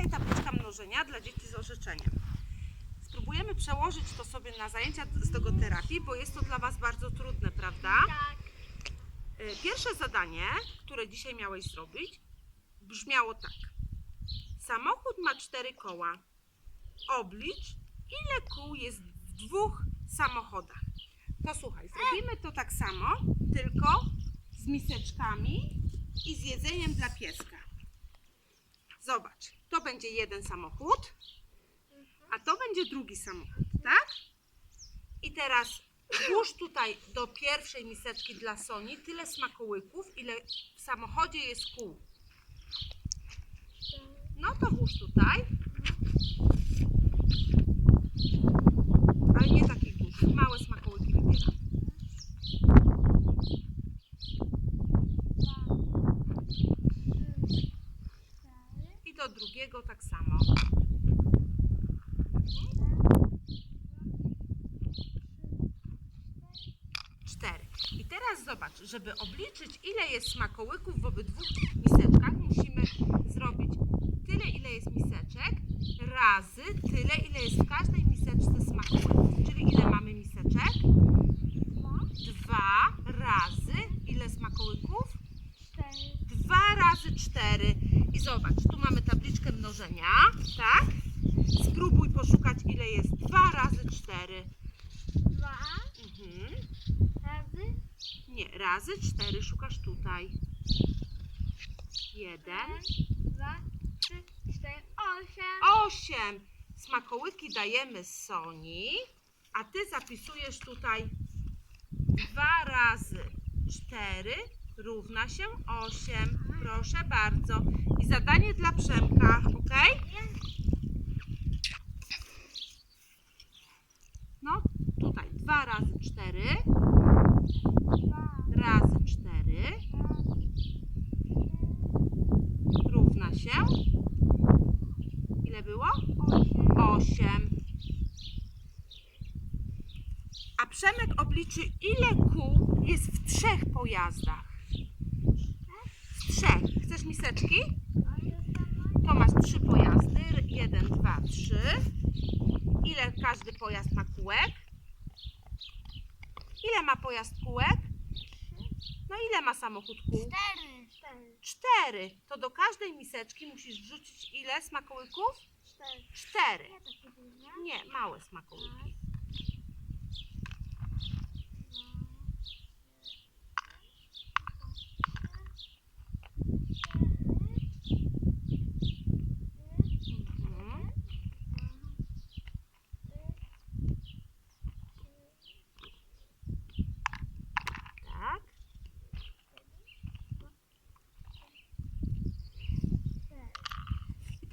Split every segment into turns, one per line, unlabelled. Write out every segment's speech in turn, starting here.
Dzisiaj tabliczka mnożenia dla dzieci z orzeczeniem. Spróbujemy przełożyć to sobie na zajęcia z logoterapii, bo jest to dla Was bardzo trudne, prawda?
Tak.
Y, Pierwsze zadanie, które dzisiaj miałeś zrobić, brzmiało tak. Samochód ma cztery koła. Oblicz, ile kół jest w dwóch samochodach. To słuchaj, zrobimy to tak samo, tylko z miseczkami i z jedzeniem dla pieska. Zobacz, to będzie jeden samochód, a to będzie drugi samochód, tak? I teraz włóż tutaj do pierwszej miseczki dla Soni tyle smakołyków, ile w samochodzie jest kół. No to włóż tutaj. Ale nie takich dużych, małe smakołyki wybieram. I do drugiego tak samo. Cztery. I teraz zobacz, żeby obliczyć ile jest smakołyków w obydwu miseczkach, musimy zrobić tyle ile jest miseczek razy tyle ile jest w każdej miseczce smakołyków. Czyli ile mamy miseczek? Dwa razy ile smakołyków? Dwa razy cztery. I zobacz, tu mamy tabliczkę mnożenia, tak? Spróbuj poszukać ile jest dwa razy cztery.
Dwa
Mhm.
razy
Nie, razy cztery szukasz tutaj. Jeden,
dwa, trzy, cztery, osiem.
osiem. Smakołyki dajemy Soni, a ty zapisujesz tutaj dwa razy cztery równa się osiem. Proszę bardzo. I zadanie dla Przemka, ok? No, tutaj dwa razy cztery razy cztery równa się. Ile było?
osiem.
8. A Przemek obliczy, ile kół jest w trzech pojazdach. Trzech. Chcesz miseczki? To masz trzy pojazdy. Jeden, dwa, trzy. Ile każdy pojazd ma kółek? Ile ma pojazd kółek? No ile ma samochód kół?
Cztery. Cztery.
Cztery. To do każdej miseczki musisz wrzucić ile smakołyków?
Cztery.
Cztery.
Nie,
małe smakołyki. Mhm. Tak. I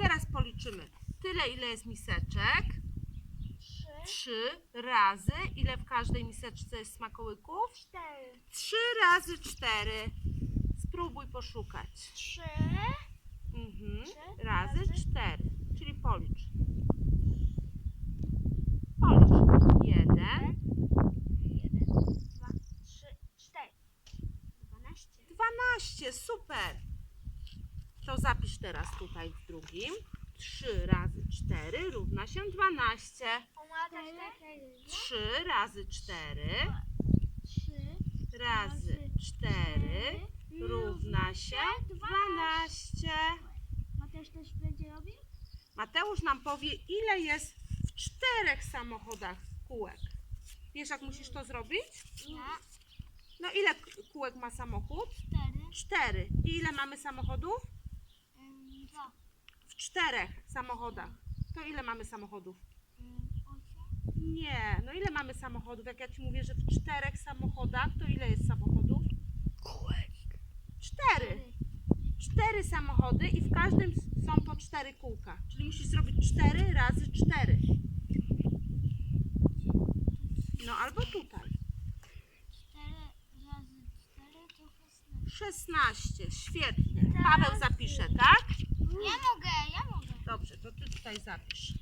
teraz policzymy tyle, ile jest miseczek.
Trzy.
Trzy razy, ile w każdej miseczce jest smakołyków?
Cztery.
Trzy razy cztery. Spróbuj poszukać.
Trzy.
Mhm.
Trzy
Razy
razy-
cztery, czyli policz. Policz. Jeden,
Jeden, dwa, trzy, cztery. Dwanaście.
dwanaście, super. To zapisz teraz tutaj w drugim. Trzy razy cztery równa się dwanaście.
Cztery.
Trzy razy cztery
Trzy.
razy cztery równa się dwanaście.
Mateusz też będzie robił?
Mateusz nam powie, ile jest w czterech samochodach kółek. Wiesz, jak musisz to zrobić?
Nie.
No ile kółek ma samochód?
Cztery.
Cztery. I ile mamy samochodów?
Dwa.
Czterech samochodach. To ile mamy samochodów? Nie. No ile mamy samochodów? Jak ja Ci mówię, że w czterech samochodach, to ile jest samochodów?
Kółek.
Cztery. Cztery samochody i w każdym są po cztery kółka. Czyli musisz zrobić cztery razy cztery. No albo tutaj.
Cztery razy cztery to szesnaście.
16. Świetnie. Paweł zapisze, tak?
Ja mogę
to ty tutaj zapisz.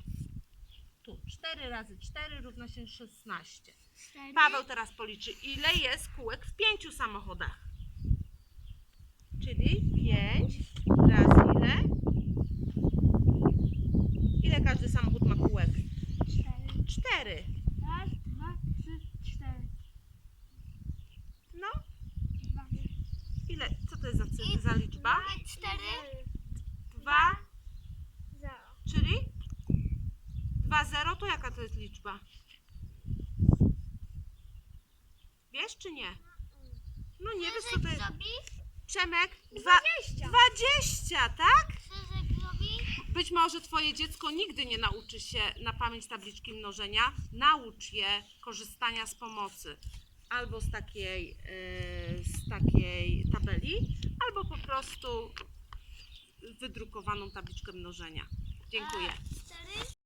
Tu 4 razy 4 równa się 16.
Cztery.
Paweł teraz policzy, ile jest kółek w pięciu samochodach. Czyli 5 razy ile? Ile każdy samochód ma kółek? Cztery.
4. Raz,
dwa,
trzy,
cztery. No, Dwa. ile? Co to jest za, za liczba? Dwa, cztery. 2, Jaka to jest liczba? Wiesz czy nie? No nie wiesz co to jest. Przemek, dwa, dwadzieścia, tak?
Krzyżyk zrobisz?
Być może twoje dziecko nigdy nie nauczy się na pamięć tabliczki mnożenia. Naucz je korzystania z pomocy. Albo z takiej, yy, z takiej tabeli, albo po prostu wydrukowaną tabliczkę mnożenia. Dziękuję.
Cztery.